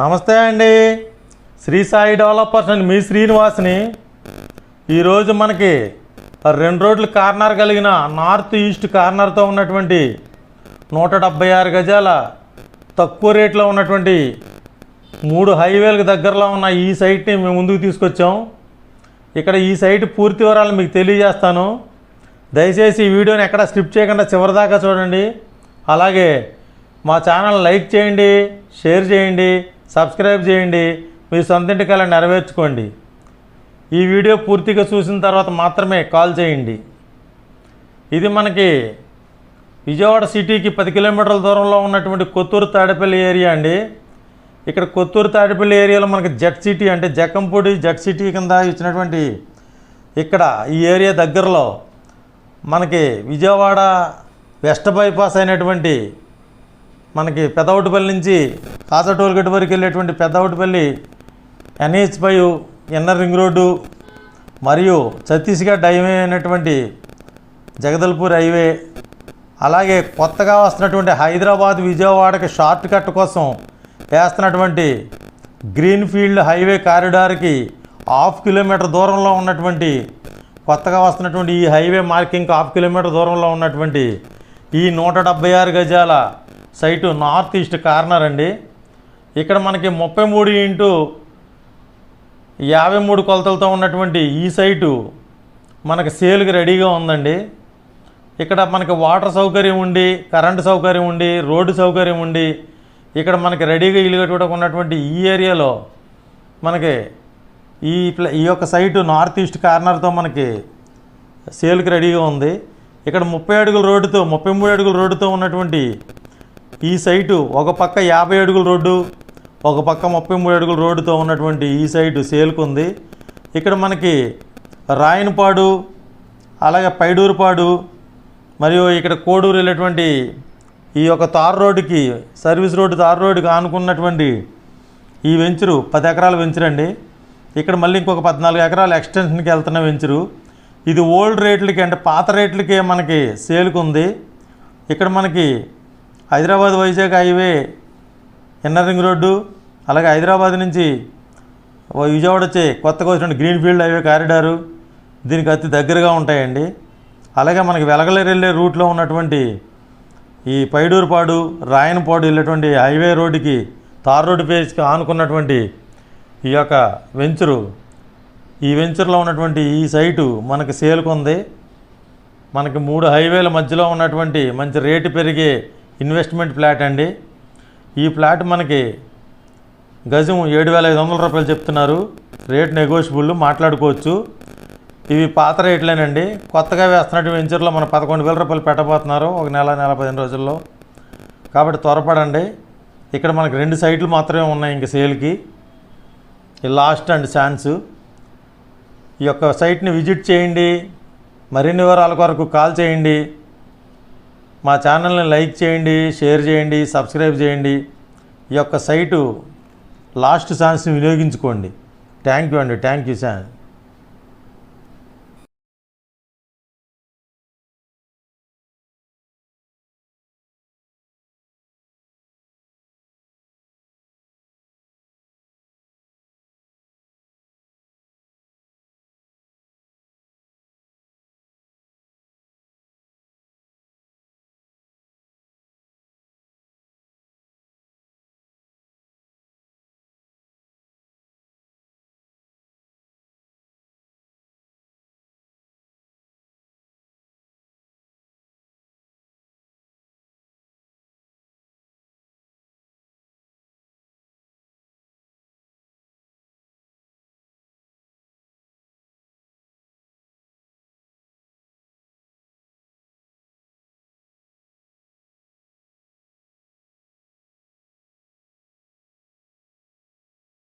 నమస్తే అండి. శ్రీ సాయి డెవలపర్స్ అండి మీ శ్రీనివాస్ని. ఈరోజు మనకి రెండు రోడ్లు కార్నర్ కలిగిన నార్త్ ఈస్ట్ కార్నర్తో ఉన్నటువంటి నూట డెబ్బై ఆరు గజాల తక్కువ రేట్లో ఉన్నటువంటి మూడు హైవేలకు దగ్గరలో ఉన్న ఈ సైట్ని మేము ముందుకు తీసుకొచ్చాం. ఇక్కడ ఈ సైట్ పూర్తి వివరాలు మీకు తెలియజేస్తాను. దయచేసి ఈ వీడియోని ఎక్కడ స్కిప్ చేయకుండా చివరిదాకా చూడండి. అలాగే మా ఛానల్ లైక్ చేయండి షేర్ చేయండి సబ్స్క్రైబ్ చేయండి. మీ సొంతింటి కళ నెరవేర్చుకోండి. ఈ వీడియో పూర్తిగా చూసిన తర్వాత మాత్రమే కాల్ చేయండి. ఇది మనకి విజయవాడ సిటీకి పది కిలోమీటర్ల దూరంలో ఉన్నటువంటి కొత్తూరు తాడేపల్లి ఏరియా అండి. ఇక్కడ కొత్తూరు తాడేపల్లి ఏరియాలో మనకి జట్ సిటీ అంటే జక్కంపూడి జట్ సిటీ కింద ఇచ్చినటువంటి ఇక్కడ ఈ ఏరియా దగ్గరలో మనకి విజయవాడ వెస్ట్ బైపాస్ అయినటువంటి మనకి పెదవుటిపల్లి నుంచి కాసా టోల్గేట్ వరకు వెళ్ళేటువంటి Peddavatipalli NH five inner ring road మరియు ఛత్తీస్గఢ్ హైవే అయినటువంటి జగదల్పూర్ హైవే అలాగే కొత్తగా వస్తున్నటువంటి హైదరాబాద్ విజయవాడకి షార్ట్ కట్ కోసం వేస్తున్నటువంటి గ్రీన్ ఫీల్డ్ హైవే కారిడార్కి హాఫ్ కిలోమీటర్ దూరంలో ఉన్నటువంటి కొత్తగా వస్తున్నటువంటి ఈ హైవే మార్కింగ్ హాఫ్ కిలోమీటర్ దూరంలో ఉన్నటువంటి ఈ నూట డెబ్బై ఆరు గజాల సైటు నార్త్ ఈస్ట్ కార్నర్ అండి. ఇక్కడ మనకి ముప్పై మూడు ఇంటూ యాభై మూడు కొలతలతో ఉన్నటువంటి ఈ సైటు మనకి సేల్కి రెడీగా ఉందండి. ఇక్కడ మనకి వాటర్ సౌకర్యం ఉండి కరెంటు సౌకర్యం ఉండి రోడ్డు సౌకర్యం ఉండి ఇక్కడ మనకి రెడీగా ఇల్లు ఉన్నటువంటి ఈ ఏరియాలో మనకి ఈ ప్ల ఈ యొక్క సైటు నార్త్ ఈస్ట్ కార్నర్తో మనకి సేల్కి రెడీగా ఉంది. ఇక్కడ ముప్పై అడుగుల రోడ్డుతో ముప్పై మూడు అడుగుల రోడ్డుతో ఉన్నటువంటి ఈ సైటు ఒక పక్క యాభై అడుగుల రోడ్డు ఒక పక్క ముప్పై మూడు అడుగుల రోడ్డుతో ఉన్నటువంటి ఈ సైడ్ సేల్కుంది. ఇక్కడ మనకి రాయనపాడు అలాగే పైడూరుపాడు మరియు ఇక్కడ కోడూరు వెళ్ళేటువంటి ఈ యొక్క తార్ రోడ్డుకి సర్వీస్ రోడ్డు తార్ రోడ్డుకి ఆనుకున్నటువంటి ఈ వెంచరు పది ఎకరాల వెంచర్ అండి ఇక్కడ మళ్ళీ ఇంకొక పద్నాలుగు ఎకరాల ఎక్స్టెన్షన్కి వెళ్తున్న వెంచరు. ఇది ఓల్డ్ రేట్లకి అంటే పాత రేట్లకే మనకి సేల్కి ఉంది ఇక్కడ మనకి Hyderabad Vizag highway inner ring road అలాగే హైదరాబాద్ నుంచి విజయవాడ వచ్చే కొత్తగా వచ్చిన గ్రీన్ ఫీల్డ్ హైవే కారిడారు. దీనికి అతి దగ్గరగా ఉంటాయండి. అలాగే మనకి వెలగలేరు వెళ్ళే రూట్లో ఉన్నటువంటి ఈ పైడూరుపాడు రాయనపాడు వెళ్ళేటువంటి హైవే రోడ్డుకి తార్ రోడ్డు పేజ్కి ఆనుకున్నటువంటి ఈ యొక్క వెంచరు. ఈ వెంచర్లో ఉన్నటువంటి ఈ సైటు మనకి సేల్కుంది. మనకి మూడు హైవేల మధ్యలో ఉన్నటువంటి మంచి రేటు పెరిగే ఇన్వెస్ట్మెంట్ ప్లాట్ అండి. ఈ ప్లాట్ మనకి గజం ఏడు వేల ఐదు వందల రూపాయలు చెప్తున్నారు. రేట్ నెగోషియబుల్ మాట్లాడుకోవచ్చు. ఇవి పాత రేట్లేనండి. కొత్తగా వేస్తున్నట్టు వెంచర్లో మనం పదకొండు వేల రూపాయలు పెట్టబోతున్నారు ఒక నెల నెల పదిహేను రోజుల్లో. కాబట్టి త్వరపడండి. ఇక్కడ మనకు రెండు సైట్లు మాత్రమే ఉన్నాయి ఇంక సేల్కి. ఈ లాస్ట్ అండ్ ఛాన్స్. ఈ యొక్క సైట్ని విజిట్ చేయండి. మరిన్ని వివరాల కొరకు కాల్ చేయండి. మా ఛానల్ని లైక్ చేయండి షేర్ చేయండి సబ్స్క్రైబ్ చేయండి. ఈ యొక్క సైటు లాస్ట్ ఛాన్స్ని వినియోగించుకోండి. థ్యాంక్ యూ అండి. Thank you sir